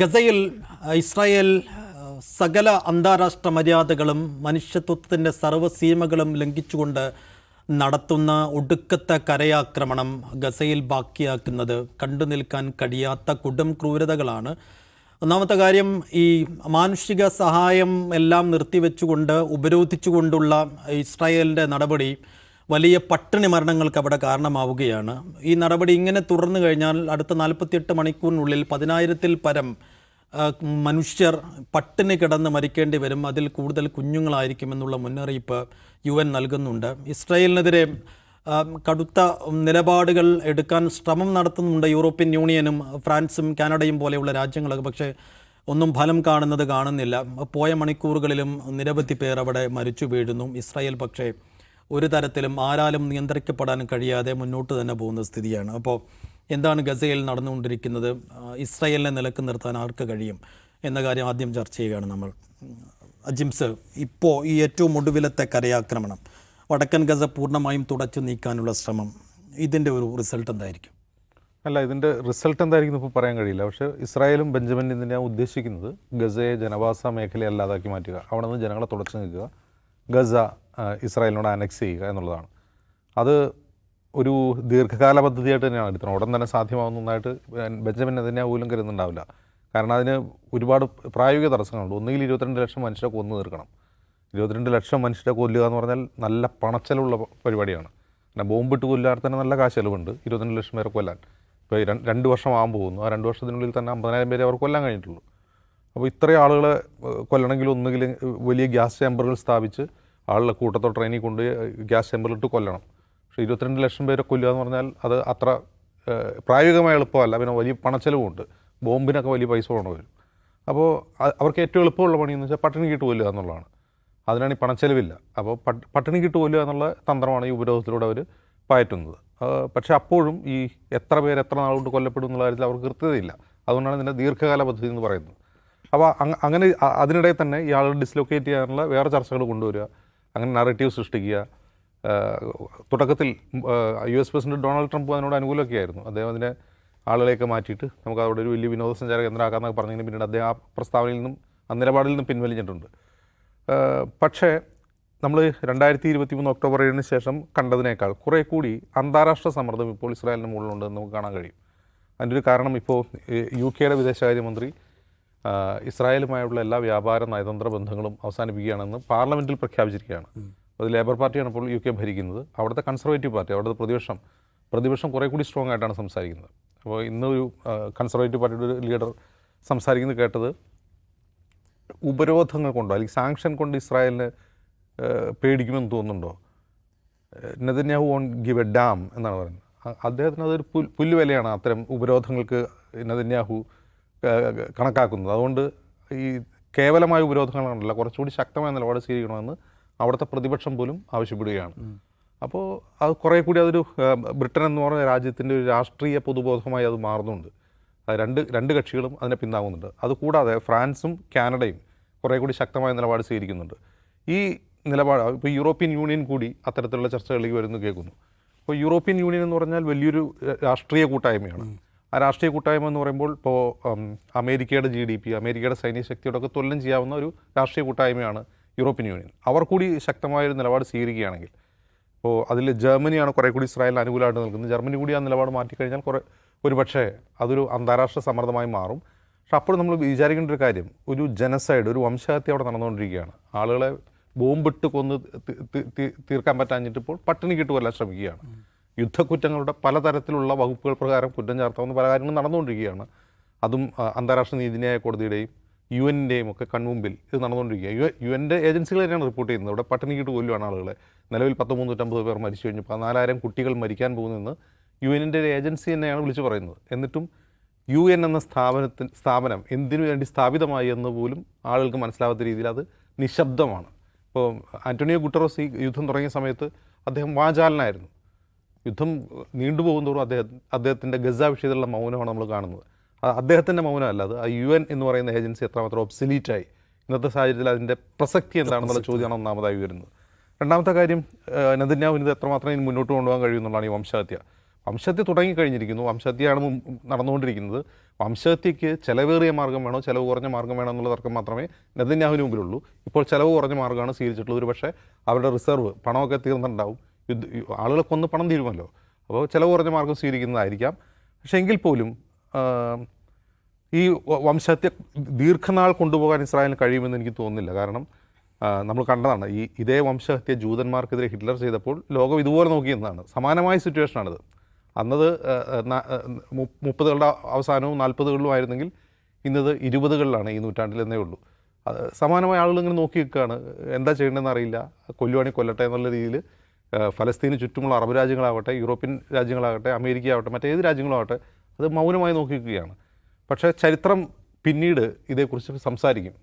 ഗസയിൽ ഇസ്രായേൽ സകല അന്താരാഷ്ട്ര മര്യാദകളും മനുഷ്യത്വത്തിന്റെ സർവസീമകളും ലംഘിച്ചുകൊണ്ട് നടത്തുന്ന ഒടുക്കത്തെ കരയാക്രമണം ഗസയിൽ ബാക്കിയാക്കുന്നത് കണ്ടു നിൽക്കാൻ കഴിയാത്ത കൊടും ക്രൂരതകളാണ്. ഒന്നാമത്തെ കാര്യം ഈ മാനുഷിക സഹായം എല്ലാം നിർത്തിവെച്ചുകൊണ്ട് ഉപരോധിച്ചുകൊണ്ടുള്ള ഇസ്രായേലിന്റെ നടപടി വലിയ പട്ടിണി മരണങ്ങൾക്ക് അവിടെ കാരണമാവുകയാണ്. ഈ നടപടി ഇങ്ങനെ തുടർന്നു കഴിഞ്ഞാൽ അടുത്ത നാൽപ്പത്തിയെട്ട് മണിക്കൂറിനുള്ളിൽ പതിനായിരത്തിൽ പരം മനുഷ്യർ പട്ടിണി കിടന്ന് മരിക്കേണ്ടി വരും. അതിൽ കൂടുതൽ കുഞ്ഞുങ്ങളായിരിക്കുമെന്നുള്ള മുന്നറിയിപ്പ് യു എൻ നൽകുന്നുണ്ട്. ഇസ്രായേലിനെതിരെ കടുത്ത നിലപാടുകൾ എടുക്കാൻ ശ്രമം നടത്തുന്നുണ്ട് യൂറോപ്യൻ യൂണിയനും ഫ്രാൻസും കാനഡയും പോലെയുള്ള രാജ്യങ്ങളൊക്കെ. പക്ഷേ ഒന്നും ഫലം കാണുന്നത് കാണുന്നില്ല. പോയ മണിക്കൂറുകളിലും നിരവധി പേർ അവിടെ മരിച്ചു വീഴുന്നു. ഇസ്രായേൽ പക്ഷേ ഒരു തരത്തിലും ആരാലും നിയന്ത്രിക്കപ്പെടാൻ കഴിയാതെ മുന്നോട്ട് തന്നെ പോകുന്ന സ്ഥിതിയാണ്. അപ്പോൾ എന്താണ് ഗസയിൽ നടന്നുകൊണ്ടിരിക്കുന്നത്? ഇസ്രയേലിനെ നിലയ്ക്ക് നിർത്താൻ ആർക്ക് കഴിയും? എന്ന കാര്യം ആദ്യം ചർച്ച ചെയ്യുകയാണ് നമ്മൾ. അജിംസ് ഇപ്പോൾ ഈ ഏറ്റവും ഒടുവിലത്തെ കരയാക്രമണം വടക്കൻ ഗസ പൂർണമായും തുടച്ചു നീക്കാനുള്ള ശ്രമം ഇതിന്റെ ഒരു റിസൾട്ട് എന്തായിരിക്കും? അല്ല ഇതിന്റെ റിസൾട്ട് എന്തായിരിക്കും ഇപ്പോൾ പറയാൻ കഴിയില്ല. പക്ഷേ ഇസ്രായേലും ബെഞ്ചമിൻ ഇതിനെ ഉദ്ദേശിക്കുന്നത് ഗസയെ ജനവാസ മേഖല അല്ലാതാക്കി മാറ്റുക അവിടെ നിന്ന് ജനങ്ങളെ തുടച്ചു നീക്കുക ഗസ ഇസ്രായേലിനോട് അനക്സ് ചെയ്യുക എന്നുള്ളതാണ്. അത് ഒരു ദീർഘകാല പദ്ധതിയായിട്ട് തന്നെയാണ് എടുത്തത്. ഉടൻ തന്നെ സാധ്യമാവുന്ന ഒന്നായിട്ട് ബെഞ്ചമിൻ അതിനെ പോലും കരുതുന്നുണ്ടാവില്ല. കാരണം അതിന് ഒരുപാട് പ്രായോഗിക തടസ്സങ്ങളുണ്ട്. ഒന്നുകിൽ ഇരുപത്തിരണ്ട് ലക്ഷം മനുഷ്യരെ കൊന്നു തീർക്കണം. ഇരുപത്തിരണ്ട് ലക്ഷം മനുഷ്യരെ കൊല്ലുക എന്ന് പറഞ്ഞാൽ നല്ല പണച്ചെലവുള്ള പരിപാടിയാണ്. പിന്നെ ബോംബിട്ട് കൊല്ലാൻ തന്നെ നല്ല കാശ് ചെലവുണ്ട് ഇരുപത്തിരണ്ട് ലക്ഷം പേരെ കൊല്ലാൻ. ഇപ്പോൾ രണ്ട് വർഷം ആകാൻ പോകുന്നു. ആ രണ്ട് വർഷത്തിനുള്ളിൽ തന്നെ അമ്പതിനായിരം പേരെ അവർ കൊല്ലാൻ കഴിഞ്ഞിട്ടുള്ളൂ. അപ്പോൾ ഇത്രയും ആളുകളെ കൊല്ലണമെങ്കിൽ ഒന്നുകിൽ വലിയ ഗ്യാസ് ചേമ്പറുകൾ സ്ഥാപിച്ച് ആളുടെ കൂട്ടത്തോ ട്രെയിനിൽ കൊണ്ട് ഗ്യാസ് ചേമ്പറിലിട്ട് കൊല്ലണം. പക്ഷേ ഇരുപത്തിരണ്ട് ലക്ഷം പേരെ കൊല്ലുക എന്ന് പറഞ്ഞാൽ അത് അത്ര പ്രായോഗികമായി എളുപ്പമല്ല. പിന്നെ വലിയ പണച്ചെലവുമുണ്ട്. ബോംബിനൊക്കെ വലിയ പൈസ വേണം വരും. അപ്പോൾ അവർക്ക് ഏറ്റവും എളുപ്പമുള്ള പണി എന്ന് വെച്ചാൽ പട്ടിണി കിട്ട് കൊല്ലുക എന്നുള്ളതാണ്. അതിനാണ് ഈ പണച്ചെലവില്ല. അപ്പോൾ പട്ട് പട്ടിണി കിട്ട് കൊല്ലുക എന്നുള്ള തന്ത്രമാണ് ഈ ഉപരോധത്തിലൂടെ അവർ പയറ്റുന്നത്. പക്ഷേ അപ്പോഴും ഈ എത്ര പേര് എത്ര നാളുകൊണ്ട് കൊല്ലപ്പെടും എന്നുള്ള കാര്യത്തിൽ അവർക്ക് കൃത്യതയില്ല. അതുകൊണ്ടാണ് ഇതിന്റെ ദീർഘകാല പദ്ധതി എന്ന് പറയുന്നത്. അപ്പോൾ അങ്ങനെ അതിനിടയിൽ അതിനിടെ തന്നെ ആളുകൾ ഡിസ്ലൊക്കേറ്റ് ചെയ്യാനുള്ള വേറെ ചർച്ചകൾ കൊണ്ടുവരിക അങ്ങനെ നറേറ്റീവ് സൃഷ്ടിക്കുക തുടക്കത്തിൽ U S president Donald Trump അതിനോട് അനുകൂലമൊക്കെ ആയിരുന്നു അദ്ദേഹം അതിനെ ആളുകളെയൊക്കെ മാറ്റിയിട്ട് നമുക്ക് അവിടെ ഒരു വലിയ വിനോദസഞ്ചാര കേന്ദ്രമാക്കാമെന്നൊക്കെ പറഞ്ഞതിന് പിന്നീട് അദ്ദേഹം ആ പ്രസ്താവനയിൽ നിന്നും ആ നിലപാടിൽ നിന്നും പിൻവലിഞ്ഞിട്ടുണ്ട്. പക്ഷേ നമ്മൾ രണ്ടായിരത്തി ഇരുപത്തി മൂന്ന് ഒക്ടോബർ ഏഴിന് ശേഷം കണ്ടതിനേക്കാൾ കുറേ കൂടി അന്താരാഷ്ട്ര സമ്മർദ്ദം ഇപ്പോൾ ഇസ്രായേലിന് മുകളിലുണ്ടെന്ന് നമുക്ക് കാണാൻ കഴിയും. അതിന്റെ ഒരു കാരണം ഇപ്പോൾ യു കെയുടെ വിദേശകാര്യമന്ത്രി ഇസ്രായേലുമായുള്ള എല്ലാ വ്യാപാര നയതന്ത്ര ബന്ധങ്ങളും അവസാനിപ്പിക്കുകയാണെന്ന് പാർലമെന്റിൽ പ്രഖ്യാപിച്ചിരിക്കുകയാണ്. അത് ലേബർ പാർട്ടിയാണ് ഇപ്പോൾ യു കെ ഭരിക്കുന്നത്. അവിടുത്തെ കൺസർവേറ്റീവ് പാർട്ടി അവിടുത്തെ പ്രതിപക്ഷം പ്രതിപക്ഷം കുറേ കൂടി സ്ട്രോങ് ആയിട്ടാണ് സംസാരിക്കുന്നത്. അപ്പോൾ ഇന്ന് ഒരു കൺസർവേറ്റീവ് പാർട്ടിയുടെ ഒരു ലീഡർ സംസാരിക്കുന്നത് കേട്ടത് ഉപരോധങ്ങൾ കൊണ്ടോ അല്ലെങ്കിൽ സാങ്ഷൻ കൊണ്ട് ഇസ്രായേലിന് പേടിക്കുമെന്ന് തോന്നുന്നുണ്ടോ? Netanyahu won't give a damn എന്നാണ് പറയുന്നത്. അദ്ദേഹത്തിന് അതൊരു പുല്ലുവിലയാണ് അത്തരം ഉപരോധങ്ങൾക്ക് നെതന്യാഹു കണക്കാക്കുന്നത്. അതുകൊണ്ട് ഈ കേവലമായ ഉപരോധങ്ങളാണല്ല കുറച്ചുകൂടി ശക്തമായ നിലപാട് സ്വീകരിക്കണമെന്ന് അവിടുത്തെ പ്രതിപക്ഷം പോലും ആവശ്യപ്പെടുകയാണ്. അപ്പോൾ അത് കുറേ കൂടി അതൊരു ബ്രിട്ടൻ എന്ന് പറഞ്ഞ രാജ്യത്തിന്റെ ഒരു രാഷ്ട്രീയ പൊതുബോധമായി അത് മാറുന്നുണ്ട്. അത് രണ്ട് രണ്ട് കക്ഷികളും അതിനെ പിന്താങ്ങുന്നുണ്ട് അതുകൂടാതെ ഫ്രാൻസും കാനഡയും കുറേ കൂടി ശക്തമായ നിലപാട് സ്വീകരിക്കുന്നുണ്ട്. ഈ നിലപാട് ഇപ്പോൾ യൂറോപ്യൻ യൂണിയൻ കൂടി അത്തരത്തിലുള്ള ചർച്ചകളിലേക്ക് വരുന്നു കേൾക്കുന്നു. അപ്പോൾ യൂറോപ്യൻ യൂണിയൻ എന്ന് പറഞ്ഞാൽ വലിയൊരു രാഷ്ട്രീയ കൂട്ടായ്മയാണ്. ആ രാഷ്ട്രീയ കൂട്ടായ്മ എന്ന് പറയുമ്പോൾ ഇപ്പോൾ അമേരിക്കയുടെ ജി ഡി പി അമേരിക്കയുടെ സൈനിക ശക്തിയോടൊക്കെ തൊല്ലം ചെയ്യാവുന്ന ഒരു രാഷ്ട്രീയ കൂട്ടായ്മയാണ് യൂറോപ്യൻ യൂണിയൻ. അവർ കൂടി ശക്തമായൊരു നിലപാട് സ്വീകരിക്കുകയാണെങ്കിൽ ഇപ്പോൾ അതിൽ ജർമ്മനിയാണ് കുറേ കൂടി ഇസ്രായേലിന് അനുകൂലമായിട്ട് നിൽക്കുന്നത്. ജർമ്മനി കൂടി ആ നിലപാട് മാറ്റിക്കഴിഞ്ഞാൽ കുറേ ഒരു പക്ഷേ അതൊരു അന്താരാഷ്ട്ര സമ്മർദ്ദമായി മാറും. പക്ഷെ അപ്പോൾ നമ്മൾ വിചാരിക്കേണ്ട ഒരു കാര്യം ഒരു ജനസൈഡ് ഒരു വംശഹത്യ അവിടെ നടന്നുകൊണ്ടിരിക്കുകയാണ്. ആളുകളെ ബോംബിട്ട് കൊന്ന് തീർക്കാൻ പറ്റാഞ്ഞിട്ട് ഇപ്പോൾ പട്ടിണി കിട്ടുമല്ല ശ്രമിക്കുകയാണ്. യുദ്ധക്കുറ്റങ്ങളുടെ പലതരത്തിലുള്ള വകുപ്പുകൾ പ്രകാരം കുറ്റം ചാർത്താവുന്ന പല കാര്യങ്ങളും നടന്നുകൊണ്ടിരിക്കുകയാണ്. അതും അന്താരാഷ്ട്ര നീതിന്യായ കോടതിയുടെയും യു എന്റെയും ഒക്കെ കൺമുമ്പിൽ ഇത് നടന്നുകൊണ്ടിരിക്കുക. യു യു എന്റെ ഏജൻസികൾ തന്നെയാണ് റിപ്പോർട്ട് ചെയ്യുന്നത്. ഇവിടെ പട്ടിണിക്കിട്ട് കൊല്ലുവാണ് ആളുകളെ. നിലവിൽ പത്ത് മുന്നൂറ്റമ്പത് പേർ മരിച്ചു കഴിഞ്ഞു. പതിനാലായിരം കുട്ടികൾ മരിക്കാൻ പോകുന്നെന്ന് യു എന്റെ ഒരു ഏജൻസി തന്നെയാണ് വിളിച്ചു പറയുന്നത്. എന്നിട്ടും യു എൻ എന്ന സ്ഥാപനത്തിന് സ്ഥാപനം എന്തിനു വേണ്ടി സ്ഥാപിതമായി എന്ന് പോലും ആളുകൾക്ക് മനസ്സിലാവാത്ത രീതിയിൽ അത് നിശബ്ദമാണ്. ഇപ്പോൾ ആന്റണിയോ ഗുട്ടറോസ് ഈ യുദ്ധം തുടങ്ങിയ സമയത്ത് അദ്ദേഹം വാചാലനായിരുന്നു. യുദ്ധം നീണ്ടുപോകുന്തോറും അദ്ദേഹം അദ്ദേഹത്തിന്റെ ഗസ വിഷയത്തിലുള്ള മൗനമാണ് നമ്മൾ കാണുന്നത്. അദ്ദേഹത്തിന്റെ മൗനമല്ല അത് ആ യു എൻ എന്ന് പറയുന്ന ഏജൻസി എത്രമാത്രം ഒബ്സലീറ്റായി. ഇന്നത്തെ സാഹചര്യത്തിൽ അതിന്റെ പ്രസക്തി എന്താണെന്നുള്ള ചോദ്യമാണ് ഒന്നാമതായി വരുന്നത് രണ്ടാമത്തെ കാര്യം നദിന്യാവിന് ഇത് എത്രമാത്രം ഇനി മുന്നോട്ട് കൊണ്ടുപോകാൻ കഴിയുമെന്നുള്ളതാണ് ഈ വംശഹത്യ. വംശഹത്യ തുടങ്ങിക്കഴിഞ്ഞിരിക്കുന്നു വംശഹത്യയാണ് നടന്നുകൊണ്ടിരിക്കുന്നത്. വംശഹത്യക്ക് ചിലവേറിയ മാർഗം വേണോ ചിലവ് കുറഞ്ഞ മാർഗം വേണോ എന്നുള്ള തർക്കം മാത്രമേ നെതന്യാഹുവിന് മുമ്പിലുള്ളൂ. ഇപ്പോൾ ചിലവ് കുറഞ്ഞ മാർഗമാണ് സ്വീകരിച്ചിട്ടുള്ളത്. ഒരു പക്ഷേ അവരുടെ റിസർവ് പണമൊക്കെ തീർന്നിട്ടുണ്ടാവും. യുദ്ധ ആളുകളെ കൊന്ന് പണം തീരുമല്ലോ. അപ്പോൾ ചിലവ് കുറഞ്ഞ മാർഗം സ്വീകരിക്കുന്നതായിരിക്കാം. പക്ഷേ എങ്കിൽ പോലും ഈ വംശത്തെ ദീർഘനാൾ കൊണ്ടുപോകാൻ ഇസ്രായേലിന് കഴിയുമെന്ന് എനിക്ക് തോന്നുന്നില്ല. കാരണം നമ്മൾ കണ്ടതാണ് ഈ ഇതേ വംശഹത്യ ജൂതന്മാർക്കെതിരെ ഹിറ്റ്ലർ ചെയ്തപ്പോൾ ലോകം ഇതുപോലെ നോക്കിയെന്നതാണ് സമാനമായ സിറ്റുവേഷനാണിത്. അന്നത് മുപ്പതുകളുടെ അവസാനവും നാൽപ്പതുകളിലും ആയിരുന്നെങ്കിൽ ഇന്നത് ഇരുപതുകളിലാണ് ഈ നൂറ്റാണ്ടിൽ എന്നേ ഉള്ളൂ. അത് സമാനമായ ആളുകൾ ഇങ്ങനെ നോക്കി നിൽക്കുകയാണ്. എന്താ ചെയ്യേണ്ടതെന്ന് അറിയില്ല. കൊല്ലുവാണി കൊല്ലട്ടെ എന്നുള്ള രീതിയിൽ ഫലസ്തീന് ചുറ്റുമുള്ള അറബ് രാജ്യങ്ങളാവട്ടെ യൂറോപ്യൻ രാജ്യങ്ങളാകട്ടെ അമേരിക്ക ആവട്ടെ മറ്റേത് രാജ്യങ്ങളാവട്ടെ അത് മൗനമായി നോക്കി നിൽക്കുകയാണ്. പക്ഷേ ചരിത്രം പിന്നീട് ഇതേക്കുറിച്ച് സംസാരിക്കും.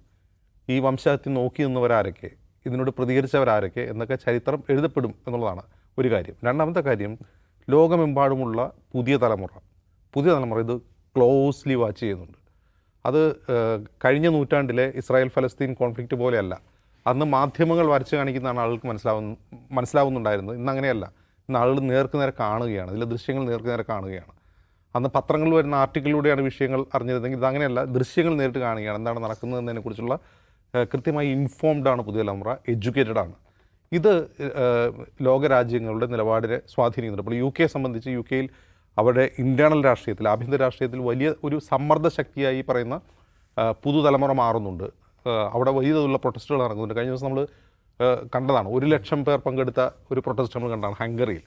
ഈ വംശഹത്യ നോക്കി നിന്നവരാരൊക്കെ ഇതിനോട് പ്രതികരിച്ചവരാരൊക്കെ എന്നൊക്കെ ചരിത്രം എഴുതപ്പെടും എന്നുള്ളതാണ് ഒരു കാര്യം. രണ്ടാമത്തെ കാര്യം ലോകമെമ്പാടുമുള്ള പുതിയ തലമുറ. പുതിയ തലമുറ ഇത് ക്ലോസ്ലി വാച്ച് ചെയ്യുന്നുണ്ട്. അത് കഴിഞ്ഞ നൂറ്റാണ്ടിലെ ഇസ്രായേൽ ഫലസ്തീൻ കോൺഫ്ലിക്റ്റ് പോലെയല്ല. അന്ന് മാധ്യമങ്ങൾ വരച്ച് കാണിക്കുന്നതാണ് ആളുകൾക്ക് മനസ്സിലാവുന്ന മനസ്സിലാവുന്നുണ്ടായിരുന്നത്. ഇന്ന് അങ്ങനെയല്ല ഇന്ന് ആളുകൾ നേർക്ക് നേരെ കാണുകയാണ്. ഇതിലെ ദൃശ്യങ്ങൾ നേർക്ക് നേരെ കാണുകയാണ്. അന്ന് പത്രങ്ങളിൽ വരുന്ന ആർട്ടിക്കിളിലൂടെയാണ് വിഷയങ്ങൾ അറിഞ്ഞിരുന്നെങ്കിൽ ഇത് അങ്ങനെയല്ല ദൃശ്യങ്ങൾ നേരിട്ട് കാണുകയാണ്. എന്താണ് നടക്കുന്നത് കുറിച്ചുള്ള ഏഹ്, കൃത്യമായി ഇൻഫോംഡ് ആണ് പുതിയ തലമുറ എഡ്യൂക്കേറ്റഡ് ആണ്. ഇത് ലോകരാജ്യങ്ങളുടെ നിലപാടിനെ സ്വാധീനിക്കുന്നുണ്ട്. അപ്പോൾ യു കെയെ സംബന്ധിച്ച് യു കെയിൽ അവരുടെ ഇന്റേർണൽ രാഷ്ട്രീയത്തിൽ ആഭ്യന്തര രാഷ്ട്രീയത്തിൽ വലിയ ഒരു സമ്മർദ്ദ ശക്തിയായി പറയുന്ന പുതുതലമുറ മാറുന്നുണ്ട്. അവിടെ വലിയ തോതിലുള്ള പ്രൊട്ടസ്റ്റുകൾ നടക്കുന്നുണ്ട്. കഴിഞ്ഞ ദിവസം നമ്മൾ കണ്ടതാണ്. ഒരു ലക്ഷം പേർ പങ്കെടുത്ത ഒരു പ്രൊട്ടസ്റ്റ് നമ്മൾ കണ്ടതാണ് ഹംഗറിയിൽ.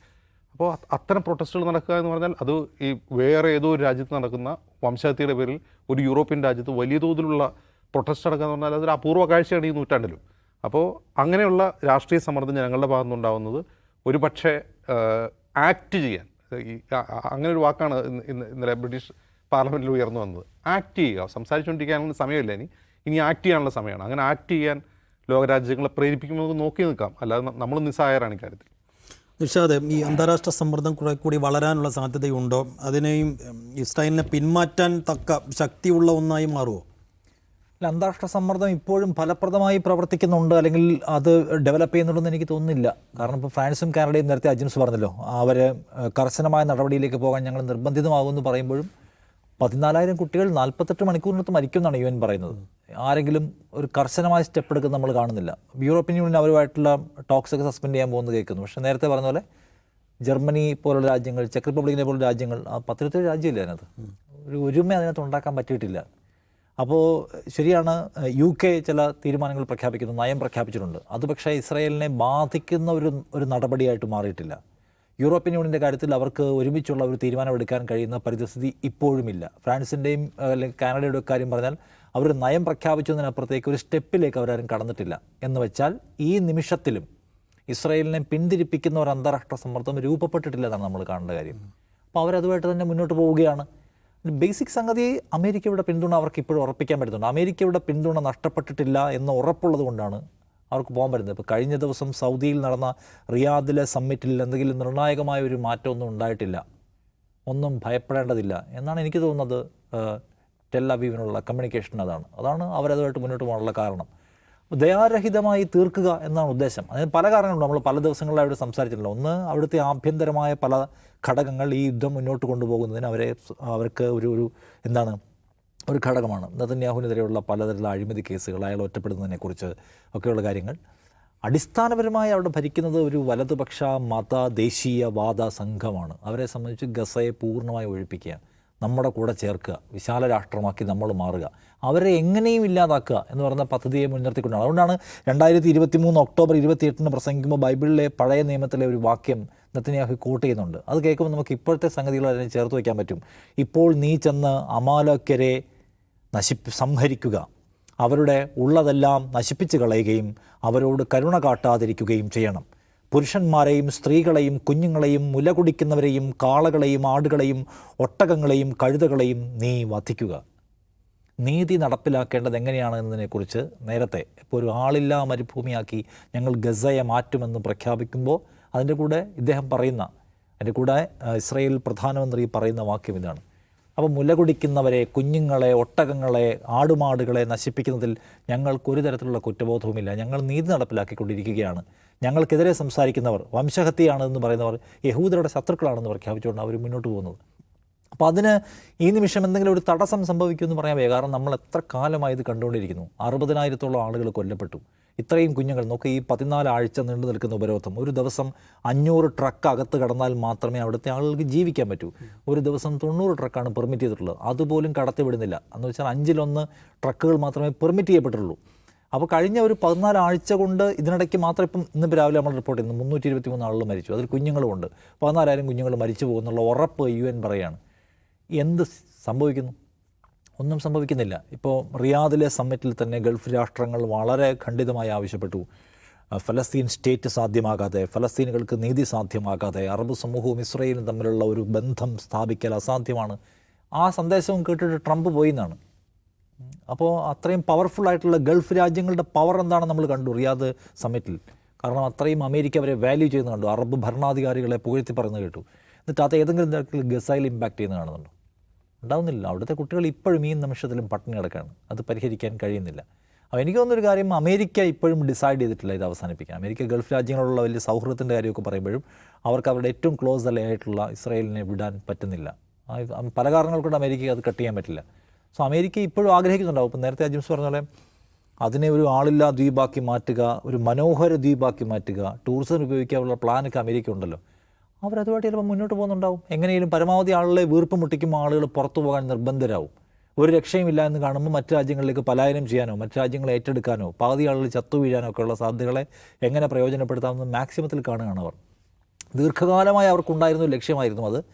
അപ്പോൾ അത് അത്തരം പ്രൊട്ടസ്റ്റുകൾ നടക്കുക എന്ന് പറഞ്ഞാൽ അത് ഈ വേറെ ഏതോ ഒരു രാജ്യത്ത് നടക്കുന്ന വംശഹത്യയുടെ പേരിൽ ഒരു യൂറോപ്യൻ രാജ്യത്ത് വലിയ തോതിലുള്ള പ്രൊട്ടസ്റ്റ് നടക്കുക എന്ന് പറഞ്ഞാൽ അതൊരു അപൂർവ കാഴ്ചയാണ് ഈ നൂറ്റാണ്ടിലും. അപ്പോൾ അങ്ങനെയുള്ള രാഷ്ട്രീയ സമ്മർദ്ദം ജനങ്ങളുടെ ഭാഗത്തുനിന്നുണ്ടാവുന്നത് ഒരു പക്ഷേ ആക്ട് ചെയ്യാൻ ഈ അങ്ങനെ ഒരു വാക്കാണ് ഇന്ന് ഇന്ന് ഇന്നലെ ബ്രിട്ടീഷ് പാർലമെന്റിൽ ഉയർന്നു വന്നത്. ആക്ട് ചെയ്യുക. സംസാരിച്ചുകൊണ്ടിരിക്കാനുള്ള സമയമില്ല ഇനി. ഇനി ആക്ട് ചെയ്യാനുള്ള സമയമാണ്. അങ്ങനെ ആക്ട് ചെയ്യാൻ ലോകരാജ്യങ്ങളെ പ്രേരിപ്പിക്കുമ്പോൾ നോക്കി നിൽക്കാം. അല്ലാതെ നമ്മൾ നിസ്സഹായരാണ് ഇക്കാര്യത്തിൽ. നിഷാദ് ഈ അന്താരാഷ്ട്ര സമ്മർദ്ദം കുറെ കൂടി വളരാനുള്ള സാധ്യതയുണ്ടോ? അതിനെയും ഇസ്രായേലിനെ പിന്മാറ്റാൻ തക്ക ശക്തിയുള്ള ഒന്നായി മാറുമോ അല്ല അന്താരാഷ്ട്ര സമ്മർദ്ദം ഇപ്പോഴും ഫലപ്രദമായി പ്രവർത്തിക്കുന്നുണ്ട് അല്ലെങ്കിൽ അത് ഡെവലപ്പ് ചെയ്യുന്നുണ്ടെന്ന് എനിക്ക് തോന്നുന്നില്ല. കാരണം ഇപ്പോൾ ഫ്രാൻസും കാനഡയും നേരത്തെ അജിൻസ് പറഞ്ഞല്ലോ അവർ കർശനമായ നടപടിയിലേക്ക് പോകാൻ ഞങ്ങൾ നിർബന്ധിതമാകുമെന്ന് പറയുമ്പോഴും പതിനാലായിരം കുട്ടികൾ നാൽപ്പത്തെട്ട് മണിക്കൂറിനകത്ത് മരിക്കും എന്നാണ് യു എൻ പറയുന്നത്. ആരെങ്കിലും ഒരു കർശനമായ സ്റ്റെപ്പ് എടുക്കുന്നത് നമ്മൾ കാണുന്നില്ല. യൂറോപ്യൻ യൂണിയൻ അവരുമായിട്ടുള്ള ടോക്സ് ഒക്കെ സസ്പെൻഡ് ചെയ്യാൻ പോകുന്നത് കേൾക്കുന്നു. പക്ഷേ നേരത്തെ പറഞ്ഞ പോലെ ജർമ്മനി പോലുള്ള രാജ്യങ്ങൾ ചെക്ക് റിപ്പബ്ലിക്കിനെ പോലുള്ള രാജ്യങ്ങൾ ആ പത്തിരുപത്തേഴ് രാജ്യമില്ല അതിനകത്ത്? ഒരു ഒരുമ അതിനകത്ത് ഉണ്ടാക്കാൻ പറ്റിയിട്ടില്ല. അപ്പോൾ ശരിയാണ് യു കെ ചില തീരുമാനങ്ങൾ പ്രഖ്യാപിക്കുന്നു നയം പ്രഖ്യാപിച്ചിട്ടുണ്ട്. അത് പക്ഷേ ഇസ്രായേലിനെ ബാധിക്കുന്ന ഒരു ഒരു നടപടിയായിട്ട് മാറിയിട്ടില്ല. യൂറോപ്യൻ യൂണിയന്റെ കാര്യത്തിൽ അവർക്ക് ഒരുമിച്ചുള്ള ഒരു തീരുമാനമെടുക്കാൻ കഴിയുന്ന പരിതസ്ഥിതി ഇപ്പോഴുമില്ല. ഫ്രാൻസിന്റെയും അല്ലെങ്കിൽ കാനഡയുടെ കാര്യം പറഞ്ഞാൽ അവർ നയം പ്രഖ്യാപിച്ചതിനപ്പുറത്തേക്ക് ഒരു സ്റ്റെപ്പിലേക്ക് അവരാരും കടന്നിട്ടില്ല. എന്ന് വെച്ചാൽ ഈ നിമിഷത്തിലും ഇസ്രായേലിനെ പിന്തിരിപ്പിക്കുന്ന ഒരു അന്താരാഷ്ട്ര സമ്മർദ്ദം രൂപപ്പെട്ടിട്ടില്ല എന്നാണ് നമ്മൾ കാണേണ്ട കാര്യം. അപ്പോൾ അവരതുമായിട്ട് തന്നെ മുന്നോട്ട് പോവുകയാണ്. ബേസിക് സംഗതി അമേരിക്കയുടെ പിന്തുണ അവർക്ക് ഇപ്പോഴും ഉറപ്പിക്കാൻ പറ്റുന്നുണ്ട്. അമേരിക്കയുടെ പിന്തുണ നഷ്ടപ്പെട്ടിട്ടില്ല എന്ന് ഉറപ്പുള്ളത് കൊണ്ടാണ് അവർക്ക് പോകാൻ പറ്റുന്നത്. ഇപ്പോൾ കഴിഞ്ഞ ദിവസം സൗദിയിൽ നടന്ന റിയാദിലെ സമ്മിറ്റിൽ എന്തെങ്കിലും നിർണായകമായ ഒരു മാറ്റമൊന്നും ഉണ്ടായിട്ടില്ല. ഒന്നും ഭയപ്പെടേണ്ടതില്ല എന്നാണ് എനിക്ക് തോന്നുന്നത്. ടെല്ലബീവിനുള്ള കമ്മ്യൂണിക്കേഷൻ അതാണ്. അതാണ് അവരതുമായിട്ട് മുന്നോട്ട് പോകാനുള്ള കാരണം. അപ്പോൾ ദയാരഹിതമായി തീർക്കുക എന്നാണ് ഉദ്ദേശം. അതിന് പല കാരണങ്ങളുണ്ട്. നമ്മൾ പല ദിവസങ്ങളിൽ അവിടെ സംസാരിച്ചിട്ടുണ്ട്. ഒന്ന് അവിടുത്തെ ആഭ്യന്തരമായ പല ഘടകങ്ങൾ ഈ യുദ്ധം മുന്നോട്ട് കൊണ്ടുപോകുന്നതിന് അവരെ അവർക്ക് ഒരു ഒരു എന്താണ് ഒരു ഘടകമാണ്. നെതന്യാഹുവിനെതിരെയുള്ള പലതരത്തിലുള്ള അഴിമതി കേസുകൾ അയാൾ ഒറ്റപ്പെടുന്നതിനെക്കുറിച്ച് ഒക്കെയുള്ള കാര്യങ്ങൾ. അടിസ്ഥാനപരമായി അവിടെ ഭരിക്കുന്നത് ഒരു വലതുപക്ഷ മത ദേശീയവാദ സംഘമാണ്. അവരെ സംബന്ധിച്ച് ഗസയെ പൂർണമായി ഒഴിപ്പിക്കുക നമ്മുടെ കൂടെ ചേർക്കുക വിശാല രാഷ്ട്രമാക്കി നമ്മൾ മാറുക അവരെ എങ്ങനെയും ഇല്ലാതാക്കുക എന്ന് പറയുന്ന പദ്ധതിയെ മുൻനിർത്തിക്കൊണ്ടാണ്. അതുകൊണ്ടാണ് രണ്ടായിരത്തി ഇരുപത്തി മൂന്ന് ഒക്ടോബർ ഇരുപത്തിയെട്ടിന് പ്രസംഗിക്കുമ്പോൾ ബൈബിളിലെ പഴയ നിയമത്തിലെ ഒരു വാക്യം നെത്തന്യാഹു കോട്ട് ചെയ്യുന്നുണ്ട്. അത് കേൾക്കുമ്പോൾ നമുക്ക് ഇപ്പോഴത്തെ സംഗതികൾ അതിനെ ചേർത്ത് വയ്ക്കാൻ പറ്റും. ഇപ്പോൾ നീ ചെന്ന് അമാലക്കരെ നശിപ്പി സംഹരിക്കുക. അവരുടെ ഉള്ളതെല്ലാം നശിപ്പിച്ചു കളയുകയും അവരോട് കരുണ കാട്ടാതിരിക്കുകയും ചെയ്യണം. പുരുഷന്മാരെയും സ്ത്രീകളെയും കുഞ്ഞുങ്ങളെയും മുല കുടിക്കുന്നവരെയും കാളകളെയും ആടുകളെയും ഒട്ടകങ്ങളെയും കഴുതകളെയും നീ വധിക്കുക. നീതി നടപ്പിലാക്കേണ്ടത് എങ്ങനെയാണ് എന്നതിനെക്കുറിച്ച് നേരത്തെ ഇപ്പോൾ ഒരു ആളില്ലാ മരുഭൂമിയാക്കി ഞങ്ങൾ ഗസയെ മാറ്റുമെന്ന് പ്രഖ്യാപിക്കുമ്പോൾ അതിന്റെ കൂടെ ഇദ്ദേഹം പറയുന്ന അതിന്റെ കൂടെ ഇസ്രയേൽ പ്രധാനമന്ത്രി പറയുന്ന വാക്യം ഇതാണ്. അപ്പോൾ മുല കുടിക്കുന്നവരെ കുഞ്ഞുങ്ങളെ ഒട്ടകങ്ങളെ ആടുമാടുകളെ നശിപ്പിക്കുന്നതിൽ ഞങ്ങൾക്ക് ഒരു തരത്തിലുള്ള കുറ്റബോധവുമില്ല. ഞങ്ങൾ നീതി നടപ്പിലാക്കിക്കൊണ്ടിരിക്കുകയാണ്. ഞങ്ങൾക്കെതിരെ സംസാരിക്കുന്നവർ വംശഹത്യയാണെന്ന് പറയുന്നവർ യഹൂദരുടെ ശത്രുക്കളാണെന്ന് പ്രഖ്യാപിച്ചുകൊണ്ട് അവർ മുന്നോട്ട് പോകുന്നത്. അപ്പോൾ അതിന് ഈ നിമിഷം എന്തെങ്കിലും ഒരു തടസ്സം സംഭവിക്കുമെന്ന് പറയാൻ വയ്യ. കാരണം നമ്മൾ എത്ര കാലമായി ഇത് കണ്ടുകൊണ്ടിരിക്കുന്നു. അറുപതിനായിരത്തോളം ആളുകൾ കൊല്ലപ്പെട്ടു. ഇത്രയും കുഞ്ഞുങ്ങൾ നോക്കി ഈ പതിനാല് ആഴ്ച നീണ്ടു നിൽക്കുന്ന ഉപരോധം. ഒരു ദിവസം അഞ്ഞൂറ് ട്രക്ക് അകത്ത് കടന്നാൽ മാത്രമേ അവിടുത്തെ ആളുകൾക്ക് ജീവിക്കാൻ പറ്റൂ. ഒരു ദിവസം തൊണ്ണൂറ് ട്രക്കാണ് പെർമിറ്റ് ചെയ്തിട്ടുള്ളത്. അതുപോലും കടത്തിവിടുന്നില്ല. എന്ന് വെച്ചാൽ അഞ്ചിലൊന്ന് ട്രക്കുകൾ മാത്രമേ പെർമിറ്റ് ചെയ്യപ്പെട്ടുള്ളൂ. അപ്പോൾ കഴിഞ്ഞ ഒരു പതിനാല് ആഴ്ച കൊണ്ട് ഇതിനിടയ്ക്ക് മാത്രം ഇപ്പം ഇന്ന് രാവിലെ നമ്മൾ റിപ്പോർട്ട് ചെയ്യുന്നു. മുന്നൂറ്റി ഇരുപത്തി മൂന്ന് ആളുകൾ മരിച്ചു. അതിൽ കുഞ്ഞുങ്ങളുമുണ്ട്. പതിനാലായിരം കുഞ്ഞുങ്ങൾ മരിച്ചു പോകുന്നുള്ള ഉറപ്പ് യു എൻ പറയാണ്. എന്ത് സംഭവിക്കുന്നു? ഒന്നും സംഭവിക്കുന്നില്ല. ഇപ്പോൾ റിയാദിലെ സമ്മിറ്റിൽ തന്നെ ഗൾഫ് രാഷ്ട്രങ്ങൾ വളരെ ഖണ്ഡിതമായി ആവശ്യപ്പെട്ടു. ഫലസ്തീൻ സ്റ്റേറ്റ് സാധ്യമാകാതെ ഫലസ്തീനുകൾക്ക് നീതി സാധ്യമാകാതെ അറബ് സമൂഹവും ഇസ്രയേലും തമ്മിലുള്ള ഒരു ബന്ധം സ്ഥാപിക്കൽ അസാധ്യമാണ്. ആ സന്ദേശവും കേട്ടിട്ട് ട്രംപ് പോയി എന്നാണ്. അപ്പോൾ അത്രയും പവർഫുൾ ആയിട്ടുള്ള ഗൾഫ് രാജ്യങ്ങളുടെ പവർ എന്താണെന്ന് നമ്മൾ കണ്ടു റിയാദ് സമ്മിറ്റിൽ. കാരണം അത്രയും അമേരിക്ക അവരെ വാല്യൂ ചെയ്യുന്നത് കണ്ടു. അറബ് ഭരണാധികാരികളെ പുകഴ്ത്തി പറയുന്നത് കേട്ടു. എന്നിട്ട് അത് ഏതെങ്കിലും തരത്തിൽ ഗസയിൽ ഇമ്പാക്റ്റ് ചെയ്യുന്ന കാണുന്നുണ്ടോ ഉണ്ടാവുന്നില്ല അവിടുത്തെ കുട്ടികൾ ഇപ്പോഴും ഈ നിമിഷത്തിലും പട്ടിണി കിടക്കുകയാണ്. അത് പരിഹരിക്കാൻ കഴിയുന്നില്ല. അപ്പോൾ എനിക്ക് തോന്നുന്നൊരു കാര്യം അമേരിക്ക ഇപ്പോഴും ഡിസൈഡ് ചെയ്തിട്ടില്ല ഇത് അവസാനിപ്പിക്കാൻ. അമേരിക്ക ഗൾഫ് രാജ്യങ്ങളുള്ള വലിയ സൗഹൃദത്തിന്റെ കാര്യമൊക്കെ പറയുമ്പോഴും അവർക്ക് അവരുടെ ഏറ്റവും ക്ലോസ് അല്ലേ ആയിട്ടുള്ള ഇസ്രായേലിനെ വിടാൻ പറ്റുന്നില്ല. പല കാരണങ്ങൾ കൊണ്ട് അമേരിക്കയ്ക്ക് അത് കട്ട് ചെയ്യാൻ പറ്റില്ല. സോ അമേരിക്ക ഇപ്പോഴും ആഗ്രഹിക്കുന്നുണ്ടാവും ഇപ്പം നേരത്തെ അജിംസ് പറഞ്ഞ പോലെ അതിനെ ഒരു ആളില്ലാ ദ്വീപാക്കി മാറ്റുക ഒരു മനോഹര ദ്വീപാക്കി മാറ്റുക ടൂറിസം ഉപയോഗിക്കാനുള്ള പ്ലാനൊക്കെ അമേരിക്ക ഉണ്ടല്ലോ അവരതുമായിട്ട് ചിലപ്പോൾ മുന്നോട്ട് പോകുന്നുണ്ടാവും. എങ്ങനെയും പരമാവധി ആളുകളെ വീർപ്പ് മുട്ടിക്കുമ്പോൾ ആളുകൾ പുറത്തു പോകാൻ നിർബന്ധരാകും ഒരു രക്ഷയുമില്ല എന്ന് കാണുമ്പോൾ മറ്റു രാജ്യങ്ങളിലേക്ക് പലായനം ചെയ്യാനോ മറ്റു രാജ്യങ്ങളെ ഏറ്റെടുക്കാനോ പകുതി ആളുകൾ ചത്തു വീഴാനോ ഒക്കെ ഉള്ള സാധ്യതകളെ എങ്ങനെ പ്രയോജനപ്പെടുത്താമെന്ന് മാക്സിമത്തിൽ കാണുകയാണ് അവർ. ദീർഘകാലമായി അവർക്കുണ്ടായിരുന്ന ലക്ഷ്യമായിരുന്നു അത്.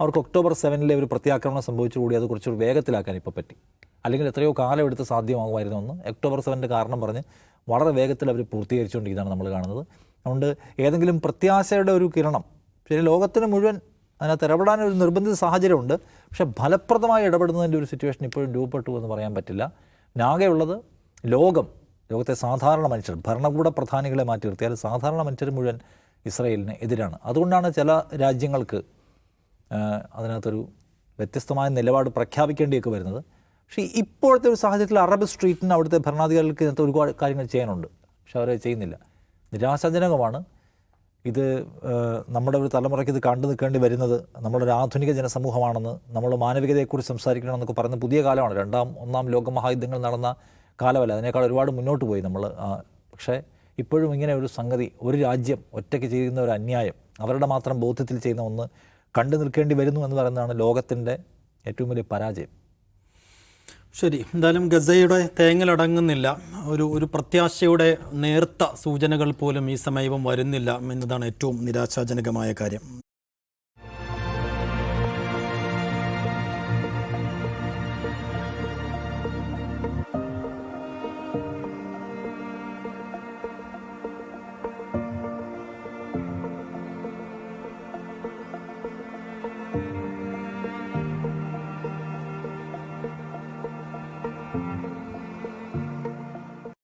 അവർക്ക് ഒക്ടോബർ സെവനിലെ ഒരു പ്രത്യാക്രമണം സംഭവിച്ചുകൂടി അത് കുറച്ചുകൂടി വേഗത്തിലാക്കാൻ ഇപ്പോൾ പറ്റി. അല്ലെങ്കിൽ എത്രയോ കാലം എടുത്ത് സാധ്യമാകുമായിരുന്നു എന്ന് ഒക്ടോബർ സെവന്റെ കാരണം പറഞ്ഞ് വളരെ വേഗത്തിൽ അവർ പൂർത്തീകരിച്ചുകൊണ്ടിരിക്കുന്നതാണ് നമ്മൾ കാണുന്നത്. അതുകൊണ്ട് ഏതെങ്കിലും പ്രത്യാശയുടെ ഒരു കിരണം ശരി ലോകത്തിന് മുഴുവൻ അതിനകത്ത് ഇടപെടാൻ ഒരു നിർബന്ധിത സാഹചര്യമുണ്ട്. പക്ഷേ ഫലപ്രദമായി ഇടപെടുന്നതിന്റെ ഒരു സിറ്റുവേഷൻ ഇപ്പോഴും രൂപപ്പെട്ടു എന്ന് പറയാൻ പറ്റില്ല. നാകെയുള്ളത് ലോകം ലോകത്തെ സാധാരണ മനുഷ്യർ ഭരണകൂട പ്രധാനികളെ മാറ്റി നിർത്തിയാൽ സാധാരണ മനുഷ്യർ മുഴുവൻ ഇസ്രയേലിന് എതിരാണ്. അതുകൊണ്ടാണ് ചില രാജ്യങ്ങൾക്ക് അതിനകത്തൊരു വ്യത്യസ്തമായ നിലപാട് പ്രഖ്യാപിക്കേണ്ടിയൊക്കെ വരുന്നത്. പക്ഷേ ഇപ്പോഴത്തെ ഒരു സാഹചര്യത്തിൽ അറബ് സ്ട്രീറ്റിന് അവിടുത്തെ ഭരണാധികാരികൾക്ക് ഇതിനകത്ത് ഒരുപാട് കാര്യങ്ങൾ ചെയ്യാനുണ്ട്. പക്ഷെ അവരെ ചെയ്യുന്നില്ല. നിരാശാജനകമാണ്. ഇത് നമ്മുടെ ഒരു തലമുറയ്ക്ക് ഇത് കണ്ടു നിൽക്കേണ്ടി വരുന്നത് നമ്മളൊരു ആധുനിക ജനസമൂഹമാണെന്ന് നമ്മൾ മാനവികതയെക്കുറിച്ച് സംസാരിക്കണമെന്നൊക്കെ പറയുന്ന പുതിയ കാലമാണ്. രണ്ടാം ഒന്നാം ലോകമഹായുദ്ധങ്ങൾ നടന്ന കാലമല്ല അതിനേക്കാൾ ഒരുപാട് മുന്നോട്ട് പോയി നമ്മൾ. പക്ഷേ ഇപ്പോഴും ഇങ്ങനെ ഒരു സംഗതി ഒരു രാജ്യം ഒറ്റയ്ക്ക് ചെയ്യുന്ന ഒരു അന്യായം അവരുടെ മാത്രം ബോധ്യത്തിൽ ചെയ്യുന്ന ഒന്ന് കണ്ടു നിൽക്കേണ്ടി വരുന്നു എന്ന് പറയുന്നതാണ് ലോകത്തിന്റെ ഏറ്റവും വലിയ പരാജയം. ശരി എന്തായാലും ഗസയുടെ തേങ്ങലടങ്ങുന്നില്ല. ഒരു ഒരു പ്രത്യാശയുടെ നേർത്ത സൂചനകൾ പോലും ഈ സമയവും വരുന്നില്ല എന്നതാണ് ഏറ്റവും നിരാശാജനകമായ കാര്യം.